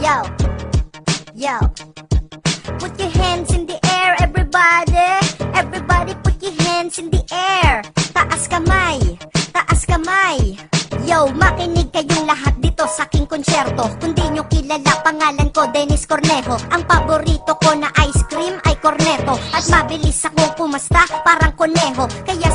Yo, yo. Put your hands in the air, everybody. Everybody put your hands in the air. Taas kamay, taas kamay. Yo, makinig kayong lahat dito sa aking konsyerto. Kung di nyo kilala, pangalan ko Dennis Cornejo. Ang paborito ko na ice cream ay corneto. At mabilis akong pumasta, parang koneho. Kaya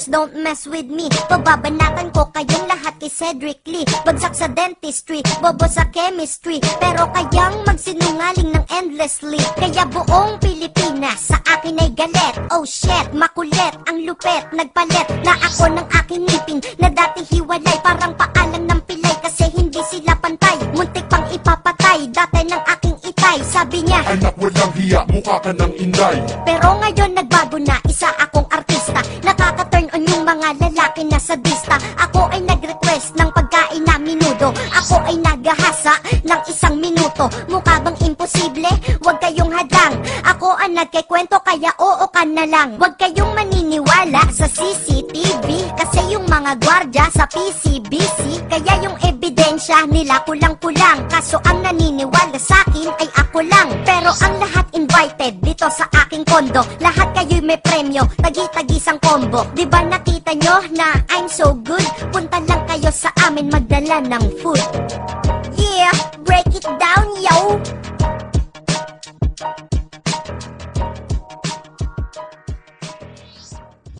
haters, don't mess with me. Pababanatan ko kayong lahat kay Cedric Lee. Bagsak sa dentistry, bobo sa chemistry. Pero kayang magsinungaling ng endlessly. Kaya buong Pilipinas sa akin ay galit. Oh shit, makulit, ang lupet, nagpalit na ako ng aking ngipin na dati hiwalay. Parang paalam ng pilay kasi hindi sila pantay. Muntik pang ipapatay, dati ng aking itay. Sabi niya, Anak walang hiya, mukha ka ng inday pero ngayon nagbago na, isa akong artista lalaki na sadista Ako ay nag-request ng pagkain na minudo Ako ay naghahasa ng isang minuto. Mukha bang imposible? Huwag kayong hadang Ako ang nagkikwento kaya oo ka na lang. Huwag kayong maniniwala sa CCTV Kasi yung mga gwardya sa PCBC Kaya yung ebidensya nila kulang-kulang. Kaso ang naniniwala sa akin ay ako lang. Pero ang lahat aking kondo Lahat kayo'y may premyo, tagi-tagisang combo. Di ba nakita nyo na I'm so good? Punta lang kayo sa amin magdala ng food